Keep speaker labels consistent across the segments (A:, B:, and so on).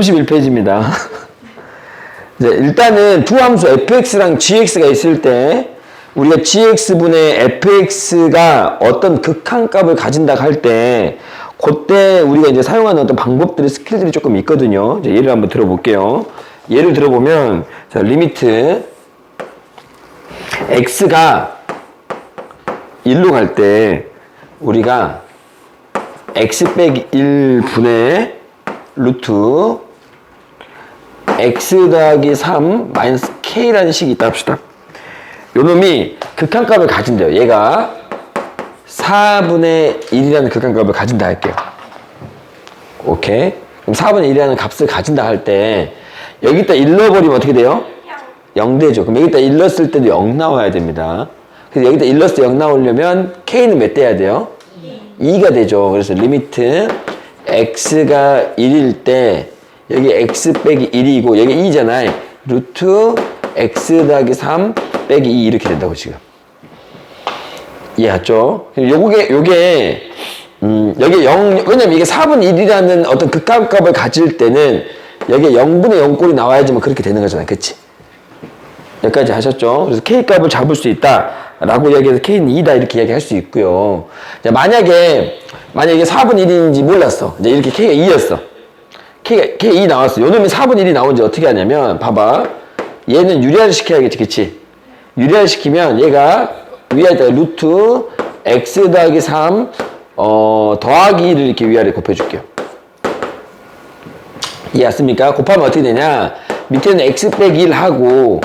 A: 31페이지입니다. 이제 일단은 두 함수 fx랑 gx가 있을 때 우리가 gx분의 fx가 어떤 극한값을 가진다 할 때 그때 우리가 이제 사용하는 어떤 방법들이 스킬들이 조금 있거든요. 이제 예를 한번 들어볼게요. 예를 들어보면 자 리미트 x가 1로 갈 때 우리가 x 빼기 1분의 루트 x 더하기 3 마이너스 k라는 식이 있다 합시다. 요 놈이 극한값을 가진대요. 얘가 4분의 1이라는 극한값을 가진다 할게요. 오케이? 그럼 4분의 1이라는 값을 가진다 할 때 여기다 1 넣어버리면 어떻게 돼요? 0 되죠. 그럼 여기다 1 넣었을 때도 0 나와야 됩니다. 그래서 여기다 1 넣었을 때0 나오려면 k는 몇 돼야 돼요? 2가 되죠. 그래서 리미트 x가 1일 때 여기 x 빼기 1이고 여기 2잖아요. 루트 x 더하기 3 빼기 2 이렇게 된다고 지금. 이해했죠? 요게 요게 음, 여기 0 왜냐면 이게 4분 1이라는 어떤 극한값을 가질 때는 여기 0분의 0꼴이 나와야지만 그렇게 되는 거잖아요. 그치? 여기까지 하셨죠? 그래서 K값을 잡을 수 있다 라고 이야기해서 K는 2다 이렇게 이야기할 수 있고요. 만약에 만약에 4분 1인지 몰랐어. 이제 이렇게 K가 2였어. K가 K 2 나왔어. 요 놈이 4분 1이 나온지 어떻게 하냐면 봐봐. 얘는 유리화를 시켜야겠지. 그치? 유리화를 시키면 얘가 위에다 루트 x 더하기 3 어, 더하기 1을 이렇게 위아래 곱해줄게요. 이해했습니까? 곱하면 어떻게 되냐? 밑에는 x 빼기 1 하고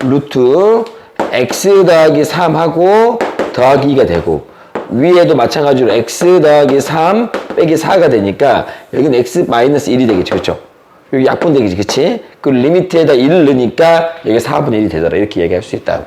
A: 루트 x 더하기 3 하고 더하기 2가 되고 위에도 마찬가지로 x 더하기 3 빼기 4가 되니까 여기는 x 마이너스 1이 되겠죠. 그렇죠? 여기 약분 되겠지. 그치? 그 리미트에다 1을 넣으니까 여기 4분의 1이 되더라. 이렇게 얘기할 수 있다고.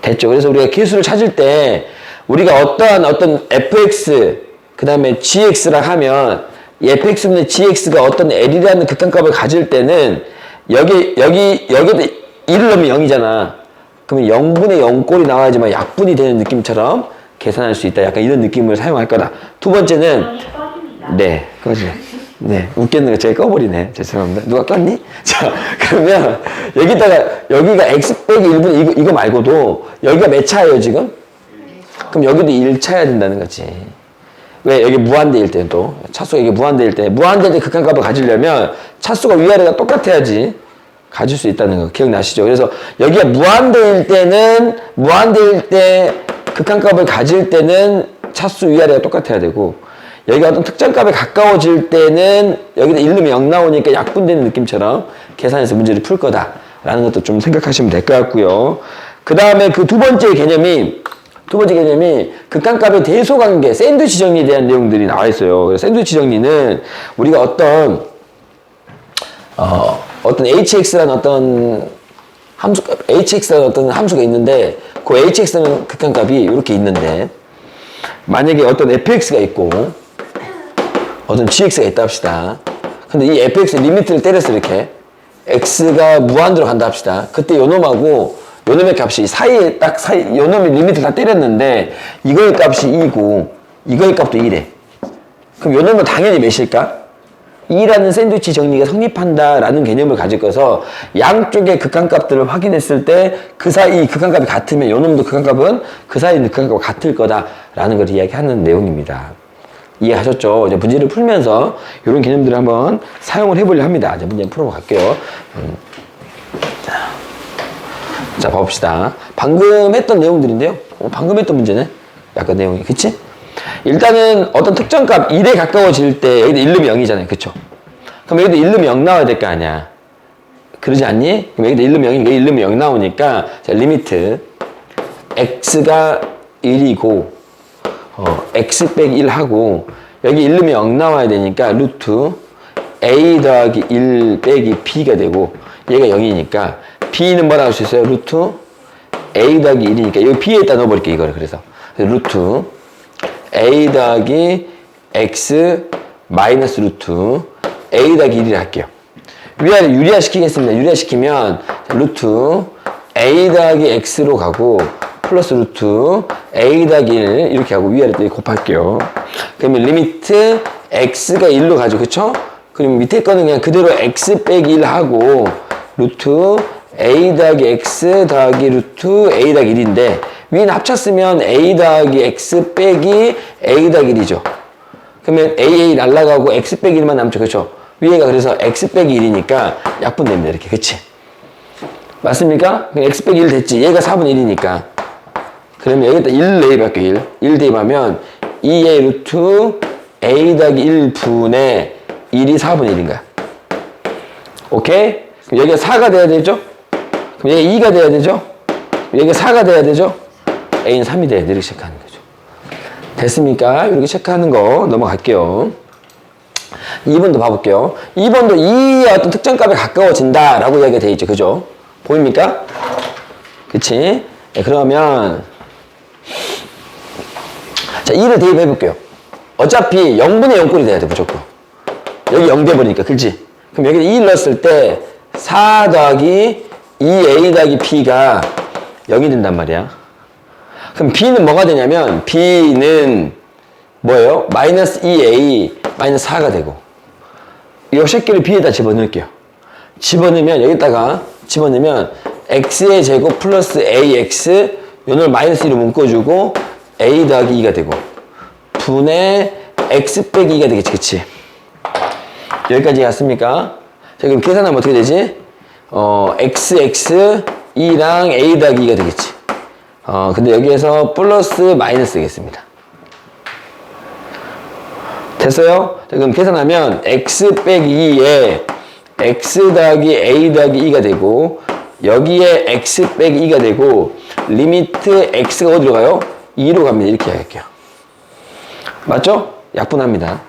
A: 됐죠. 그래서 우리가 개수를 찾을 때 우리가 어떠한 어떤 fx 그 다음에 gx라 하면 이 fx분의 gx가 어떤 l이라는 극한값을 가질 때는 여기 여기 여기다 1을 넣으면 0이잖아. 그러면 0분의 0꼴이 나와야지만 약분이 되는 느낌처럼 계산할 수 있다. 약간 이런 느낌을 사용할 거다. 두 번째는 네, 꺼지. 네, 웃겠는 거 제가 꺼버리네. 죄송합니다. 누가 껐니? 자, 그러면 여기다가 여기가 x 빼기 1분 이거, 이거 말고도 여기가 몇 차예요 지금? 그럼 여기도 1 차야 된다는 거지. 왜 여기 무한대일 때는 또 차수가 이게 무한대일 때 무한대일 때 극한값을 가지려면 차수가 위아래가 똑같아야지 가질 수 있다는 거 기억나시죠? 그래서 여기가 무한대일 때는 무한대일 때 극한값을 가질 때는 차수 위아래가 똑같아야 되고 여기가 어떤 특정값에 가까워질 때는 여기다 1 넣으면 0 나오니까 약분되는 느낌처럼 계산해서 문제를 풀 거다라는 것도 좀 생각하시면 될 것 같고요. 그 다음에 그 두 번째 개념이 두 번째 개념이 극한값의 대소관계, 샌드위치 정리에 대한 내용들이 나와 있어요. 샌드위치 정리는 우리가 어떤 어, 어떤 hx라는 어떤 함수, hx라는 어떤 함수가 있는데 그 hx는 극한값이 이렇게 있는데 만약에 어떤 fx가 있고 어떤 gx가 있다 합시다. 근데 이 fx 리미트를 때렸어 이렇게 x가 무한대로 간다 합시다. 그때 요 놈하고 요 놈의 값이 사이에 딱 사이 요 놈의 리미트를 다 때렸는데 이거의 값이 2고 이거의 값도 2래. 그럼 요 놈은 당연히 몇일까? 2라는 샌드위치 정리가 성립한다라는 개념을 가질 거서 양쪽의 극한값들을 확인했을 때 그 사이 극한값이 같으면 요 놈도 극한값은 그 사이 극한값과 같을 거다라는 걸 이야기하는 내용입니다. 이해하셨죠? 이제 문제를 풀면서 이런 개념들을 한번 사용을 해보려 합니다. 이제 문제 풀어볼게요. 음. 자, 자, 봅시다. 방금 했던 내용들인데요. 어, 방금 했던 문제네. 약간 내용이, 그치? 일단은 어떤 특정 값 1에 가까워질 때 여기도 1 넣으면 0이잖아요. 그쵸? 그럼 여기도 1 넣으면 0 나와야 될 거 아니야. 그러지 않니? 그럼 여기도 1 넣으면 0이니까 1 넣으면 0 나오니까 자, 리미트 x가 1이고 어, x 빼기 1 하고 여기 1 넣으면 0 나와야 되니까 루트 a 더하기 1 빼기 b가 되고 얘가 0이니까 b는 뭐라 할수 있어요? 루트 a 더하기 1이니까 여기 b에다 넣어버릴게 이거를 그래서 루트 a 더하기 x 마이너스 루트 a 더하기 1을 할게요. 위아래 유리화 시키겠습니다. 유리화 시키면 루트 a 더하기 x로 가고 플러스 루트 a 더하기 1 이렇게 하고 위아래 또 곱할게요. 그러면 리미트 x가 1로 가죠. 그쵸? 그럼 밑에 거는 그냥 그대로 x 빼기 1 하고 루트 a 더하기 x 더하기 루트 a 더하기 1인데 위는 합쳤으면 a 더하기 x 빼기 a 더하기 1이죠. 그러면 a a 날라가고 x 빼기 1만 남죠. 그렇죠? 위에가 그래서 x 빼기 1이니까 약분됩니다. 이렇게. 그치? 맞습니까? x 빼기 1 됐지. 얘가 4분의 1이니까. 그러면 여기다 1 대입할게요. 1. 1 대입하면 2a 루트 a 더하기 1분의 1이 4분의 1인 거야. 오케이? 그럼 여기가 4가 돼야 되죠? 그럼 여기가 2가 돼야 되죠? 여기가 4가 돼야 되죠? A는 3이 돼야 돼. 이렇게 체크하는 거죠. 됐습니까? 이렇게 체크하는 거 넘어갈게요. 2번도 봐볼게요. 2번도 이 어떤 특정값에 가까워진다 라고 이야기가 돼 있죠. 그죠? 보입니까? 그치? 네, 그러면 자, 2를 대입해 볼게요. 어차피 0분의 0꼴이 돼야 돼, 무조건. 여기 0 돼버리니까, 그치? 그럼 여기 2 넣었을 때 4 더하기 2a 더하기 p가 0이 된단 말이야. 그럼 b는 뭐가 되냐면 b는 뭐예요? 마이너스 2a 마이너스 4가 되고 이 새끼를 b에다 집어넣을게요. 집어넣으면 여기다가 집어넣으면 x의 제곱 플러스 ax 요걸 마이너스 1로 묶어주고 a 더하기 2가 되고 분의 x 빼기 2가 되겠지 그치? 여기까지 갔습니까? 자 그럼 계산하면 어떻게 되지? 어 x x 2랑 a 더하기 2가 되겠지 어 근데 여기에서 플러스 마이너스 되겠습니다 됐어요? 자, 그럼 계산하면 x 빼기 2에 x 더하기 a 더하기 2가 되고 여기에 x 빼기 2가 되고 리미트 x가 어디로 가요? 2로 갑니다. 이렇게 할게요. 맞죠? 약분합니다.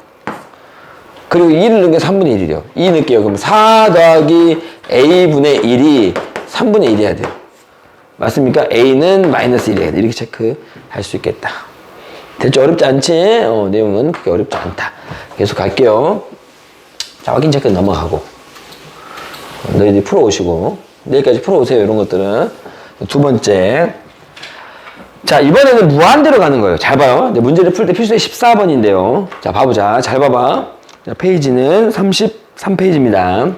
A: 그리고 2를 넣은 게 3분의 1이래요. 2 넣을게요. 그럼 4 더하기 a분의 1이 3분의 1이어야 돼요. 맞습니까? a는 마이너스 1이어야 돼. 이렇게 체크할 수 있겠다. 됐죠? 어렵지 않지? 어, 내용은 그렇게 어렵지 않다. 계속 갈게요. 자, 확인 체크 넘어가고. 너희들이 풀어오시고. 내일까지 풀어오세요. 이런 것들은. 두 번째. 자, 이번에는 무한대로 가는 거예요. 잘 봐요. 문제를 풀 때 필수의 14번인데요. 자, 봐보자. 잘 봐봐. 자, 페이지는 33페이지입니다.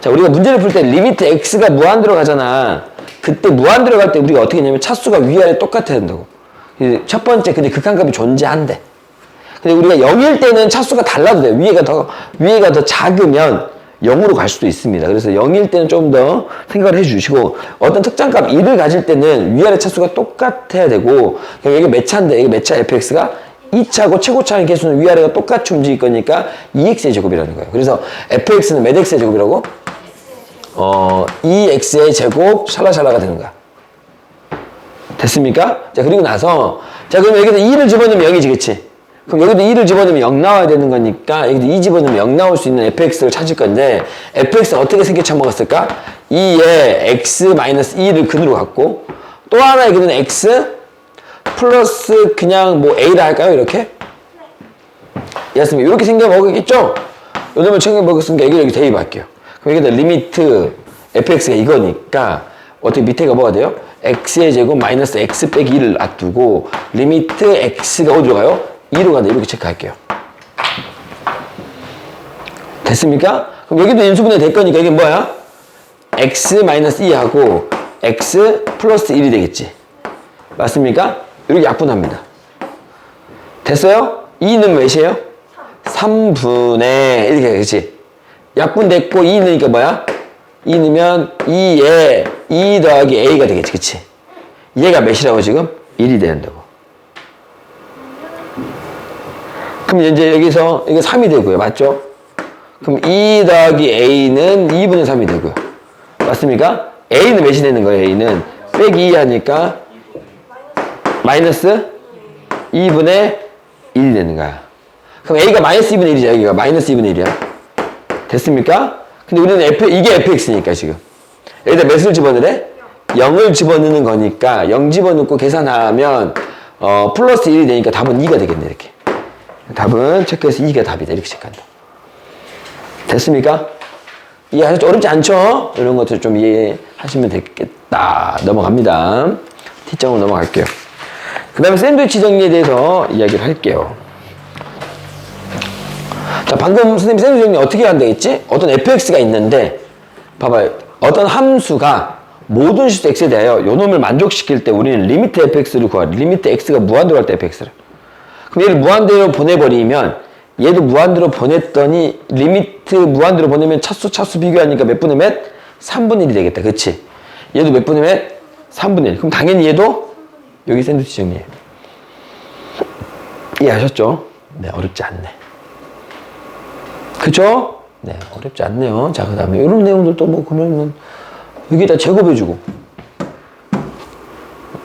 A: 자, 우리가 문제를 풀 때 리미트 x가 무한대로 가잖아. 그때 무한대로 갈때 우리가 어떻게 했냐면 차수가 위아래 똑같아야 된다고. 이첫 번째, 근데 극한값이 존재한대. 근데 우리가 0일 때는 차수가 달라도 돼. 위에가 더, 위에가 더 작으면 0으로 갈 수도 있습니다. 그래서 0일 때는 좀 더 생각을 해 주시고, 어떤 특정값 1을 가질 때는 위아래 차수가 똑같아야 되고, 그럼 여기 몇 차인데, 여기 몇차 fx가 2차고 최고차의 개수는 위아래가 똑같이 움직일 거니까 2x의 제곱이라는 거예요. 그래서 fx는 몇 x의 제곱이라고? 어, 2x의 제곱 샬라샬라가 되는 거야. 됐습니까? 자, 그리고 나서, 자, 그럼 여기다 2를 집어넣으면 0이지, 그치? 그럼 여기도 2를 집어넣으면 0 나와야 되는 거니까, 여기도 2 집어넣으면 0 나올 수 있는 fx를 찾을 건데, fx는 어떻게 생겨 처먹었을까? 2에 x-2를 근으로 갖고, 또 하나 여기는 x 플러스 그냥 뭐 a라 할까요? 이렇게? 이해했습니까? 이렇게 생겨 먹었겠죠? 요놈을 챙겨 먹었으니까 여기 여기 대입할게요. 여기다 리미트 fx가 이거니까, 어떻게 밑에가 뭐가 돼요? x의 제곱 마이너스 x 빼기 1을 놔두고 리미트 x가 어디로 가요? 2로 간다 이렇게 체크할게요 됐습니까? 그럼 여기도 인수분해 될 거니까 이게 뭐야? x 마이너스 2하고 x 플러스 1이 되겠지 맞습니까? 이렇게 약분합니다 됐어요? 2는 몇이에요? 3분의 이렇게 그렇지 약분 됐고 2 넣으니까 뭐야? 2 넣으면 2에 2 더하기 a가 되겠지 그치? 얘가 몇이라고 지금? 1이 된다고 그럼 이제 여기서 이게 3이 되고요 맞죠? 그럼 2 더하기 a는 2분의 3이 되고요 맞습니까? a는 몇이 되는 거예요 a는 빼기 2 하니까 마이너스 2분의 1이 되는 거야 그럼 a가 마이너스 2분의 1이죠 여기가 마이너스 2분의 1이야 됐습니까? 근데 우리는 f, 이게 fx니까 지금. 여기다 몇을 집어넣으래? 0을 집어넣는 거니까 0 집어넣고 계산하면 어, 플러스 1이 되니까 답은 2가 되겠네 이렇게. 답은 체크해서 2가 답이다 이렇게 체크한다. 됐습니까? 이해하셨죠? 어렵지 않죠? 이런 것들 좀 이해하시면 되겠다. 넘어갑니다. T점으로 넘어갈게요. 그 다음에 샌드위치 정리에 대해서 이야기를 할게요. 자, 방금 선생님 정리 어떻게 한다 했지? 어떤 fx가 있는데, 봐봐요. 어떤 함수가 모든 실수 x에 대하여 요 놈을 만족시킬 때 우리는 리미트 fx를 구하 리미트 x가 무한대로 할때 fx를. 그럼 얘를 무한대로 보내버리면 얘도 무한대로 보냈더니 리미트 무한대로 보내면 차수 차수 비교하니까 몇 분의 몇? 3분의 1이 되겠다. 그치? 얘도 몇 분의 몇? 3분의 1. 그럼 당연히 얘도 여기 샌드위치 정리해. 이해하셨죠? 네, 어렵지 않네. 그죠? 네, 어렵지 않네요. 자, 그 다음에 이런 내용들도 뭐, 그러면 여기다 제곱해주고,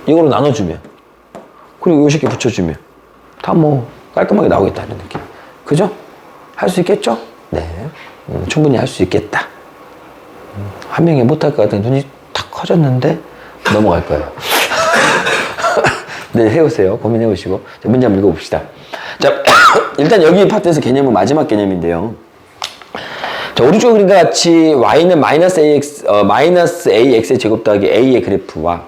A: 이걸로 나눠주면, 그리고 요 새끼 붙여주면, 다 뭐, 깔끔하게 나오겠다, 이런 느낌. 그죠? 할 수 있겠죠? 네. 음, 충분히 할 수 있겠다. 음, 한 명이 못할 것 같은 눈이 탁 커졌는데, 넘어갈 거예요. 네, 해보세요. 고민해보시고. 자, 문제 한번 읽어봅시다. 자, 일단 여기 파트에서 개념은 마지막 개념인데요. 자, 오른쪽 그림과 같이 y는 마이너스 ax, 어, 마이너스 ax의 제곱 더하기 a의 그래프와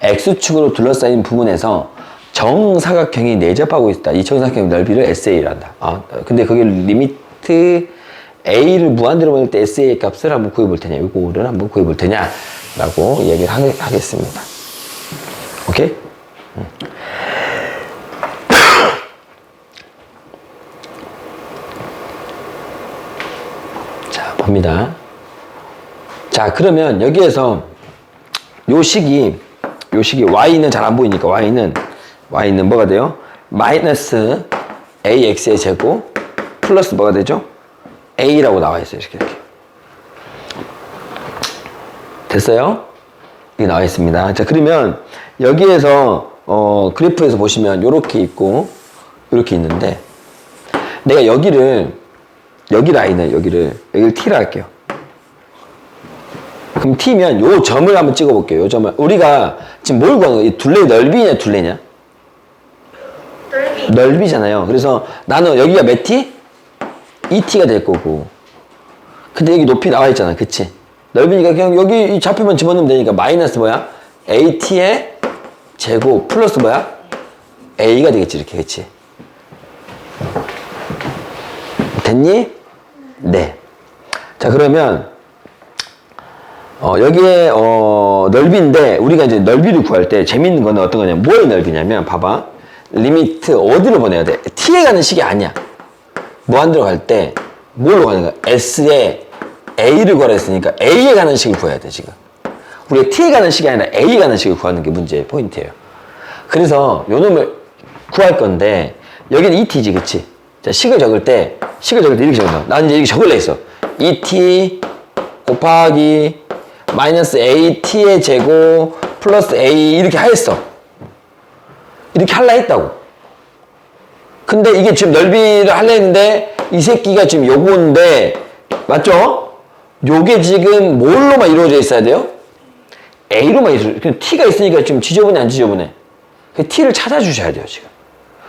A: x축으로 둘러싸인 부분에서 정사각형이 내접하고 있다. 이 정사각형 넓이를 SA란다. 아, 근데 거기 리미트 a를 무한대로 보낼 때 SA의 값을 한번 구해볼 테냐, 이거를 한번 구해볼 테냐, 라고 얘기를 하, 하겠습니다. 오케이? 자, 봅니다. 자, 그러면 여기에서 요 식이, 요 식이 y는 잘 안 보이니까 y는, y는 뭐가 돼요? 마이너스 ax의 제곱 플러스 뭐가 되죠? a라고 나와 있어요. 이렇게, 이렇게. 됐어요? 이게 나와 있습니다. 자, 그러면 여기에서, 어, 그래프에서 보시면 요렇게 있고, 요렇게 있는데, 내가 여기를, 여기 라인을, 여기를, 여기를 T라 할게요. 그럼 T면 요 점을 한번 찍어 볼게요. 요 점을. 우리가 지금 뭘 구하는? 이 둘레 넓이냐, 둘레냐?
B: 넓이
A: 넓이잖아요. 그래서 나는 여기가 몇 T? 2T가 될 거고. 근데 여기 높이 나와 있잖아. 그치? 넓이니까 그냥 여기 이 좌표만 집어넣으면 되니까 마이너스 뭐야? AT의 제곱 플러스 뭐야? A가 되겠지. 이렇게. 그치? 됐니? 네. 자, 그러면 어, 여기에 어, 넓이인데 우리가 이제 넓이를 구할 때 재밌는 거는 어떤 거냐면 뭐의 넓이냐면 봐봐 리미트 어디로 보내야 돼? t에 가는 식이 아니야 무한대로 갈 때 뭘로 가는 거야? s에 a를 구하라 했으니까 a에 가는 식을 구해야 돼 지금 우리가 t에 가는 식이 아니라 a에 가는 식을 구하는 게 문제의 포인트예요 그래서 요 놈을 구할 건데 여기는 2t지 그치? 자 식을 적을 때 식을 적을 때 이렇게 적는다 나는 이제 이렇게 적을래 했어 2t 곱하기 마이너스 AT의 제곱 플러스 A 이렇게 하였어. 이렇게 할라 했다고. 근데 이게 지금 넓이를 할라 했는데 이 새끼가 지금 요건데 맞죠? 요게 지금 뭘로만 이루어져 있어야 돼요? A로만 이루어져. 그럼 T가 있으니까 지금 지저분해 안 지저분해? 그 T를 찾아주셔야 돼요 지금.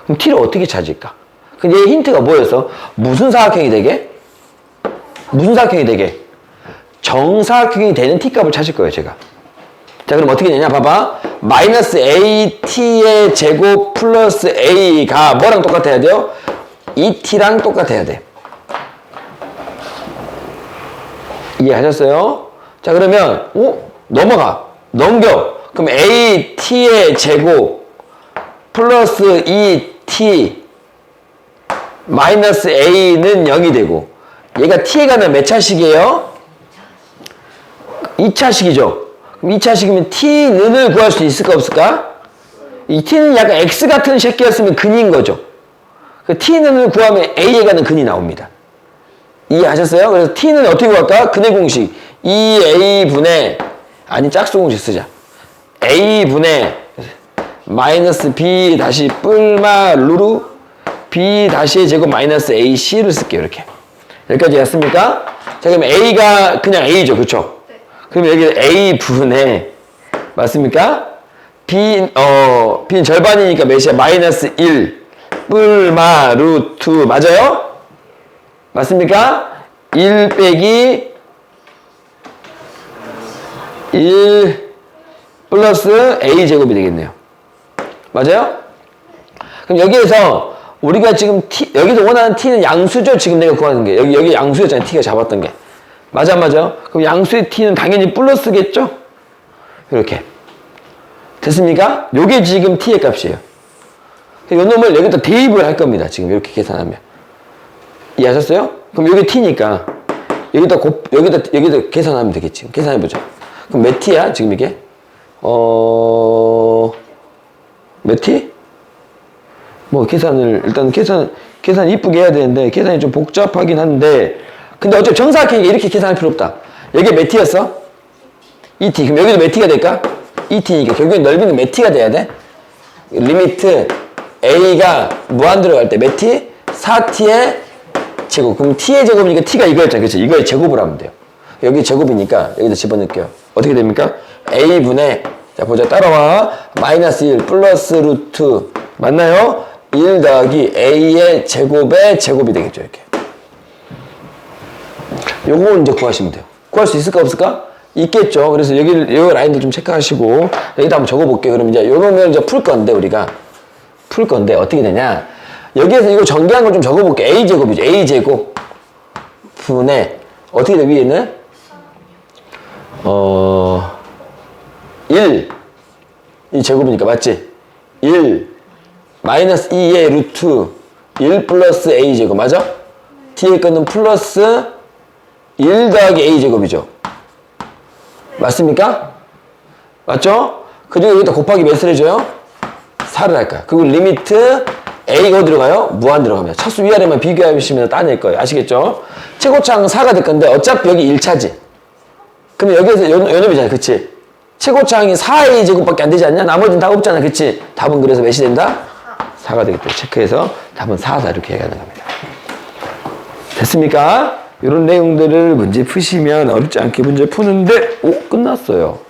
A: 그럼 T를 어떻게 찾을까? 근데 얘 힌트가 뭐였어? 무슨 사각형이 되게? 무슨 사각형이 되게? 정사각형이 되는 t값을 찾을 거예요, 제가. 자, 그럼 어떻게 되냐? 봐봐. 마이너스 at의 제곱 플러스 a가 뭐랑 똑같아야 돼요? 2t랑 똑같아야 돼. 이해하셨어요? 자, 그러면, 오, 넘어가. 넘겨. 그럼 at의 제곱 플러스 2t 마이너스 a는 0이 되고, 얘가 t에 가는 몇 차식이에요? 2차식이죠. 그럼 2차식이면 t는을 구할 수 있을까 없을까? 이 t는 약간 x 같은 새끼였으면 근인 거죠. 그 t는을 구하면 a에 가는 근이 나옵니다. 이해하셨어요? 그래서 t는 어떻게 구할까? 근의 공식 2a분의 아니 짝수 공식 쓰자. a분의 마이너스 b 다시 뿔마 루루 b 다시의 제곱 마이너스 ac를 쓸게요. 이렇게. 여기까지 했습니까? 자 그럼 a가 그냥 a죠. 그렇죠? 그럼 여기 A 분의 맞습니까? B 어 B는 절반이니까 몇이야? 마이너스 1 뿔마 루트 맞아요? 맞습니까? 1 빼기 1 플러스 A 제곱이 되겠네요. 맞아요? 그럼 여기에서 우리가 지금 t 여기서 원하는 t는 양수죠. 지금 내가 구하는 게 여기 여기 양수였잖아 요. t가 잡았던 게 맞아 안 맞아. 그럼 양수의 t는 당연히 플러스겠죠. 이렇게 됐습니까? 요게 지금 t의 값이에요. 요 놈을 여기다 대입을 할 겁니다. 지금 이렇게 계산하면 이해하셨어요? 그럼 여기 t니까 여기다 곱 여기다 여기다 계산하면 되겠지. 계산해 보자. 그럼 몇 t야 지금 이게? 어 몇 t? 뭐 계산을 일단 계산 계산 이쁘게 해야 되는데 계산이 좀 복잡하긴 한데 근데 어차피 정사각형이니까 이렇게 계산할 필요 없다. 여기 몇 t였어? 2t. 그럼 여기도 몇 t가 될까? 2t니까 결국엔 넓이는 몇 t가 돼야 돼? 리미트 a가 무한 들어갈 때 몇 t? 4t의 제곱. 그럼 t의 제곱이니까 t가 이거였잖아. 그치? 이거의 제곱을 하면 돼요. 여기 제곱이니까 여기다 집어넣을게요. 어떻게 됩니까? a분의 자 보자 따라와 마이너스 1 플러스 루트 맞나요? 1 더하기 a의 제곱의 제곱이 되겠죠 이렇게. 요거 이제 구하시면 돼요. 구할 수 있을까 없을까? 있겠죠. 그래서 여기를 요 라인도 좀 체크하시고 여기다 한번 적어볼게요. 그럼 이제 요놈을 이제 풀 건데 우리가. 풀 건데 어떻게 되냐? 여기에서 이거 전개한 걸 좀 적어볼게요. A 제곱이죠. A 제곱 분의 어떻게 돼 위에는? 어 1. 이 제곱이니까 맞지? 1 마이너스 2의 루트 1 플러스 a 제곱 맞아? t의 끝은 플러스 1 더하기 a 제곱이죠. 맞습니까? 맞죠? 그리고 여기다 곱하기 몇을 해줘요? 4를 할 거야. 그리고 리미트 a가 어디로 가요? 무한 들어갑니다. 차수 위아래만 비교하시면 따낼 거예요. 아시겠죠? 최고차항 4가 될 건데 어차피 여기 1차지. 그럼 여기에서 요, 요 놈이잖아. 그치? 최고차항이 4a 제곱밖에 안 되지 않냐? 나머지는 다 없잖아. 그치? 답은 그래서 몇이 된다? 4가 되겠다. 체크해서 답은 4, 4 이렇게 얘기하는 겁니다. 됐습니까? 이런 내용들을 문제 푸시면 어렵지 않게 문제 푸는데 오 끝났어요.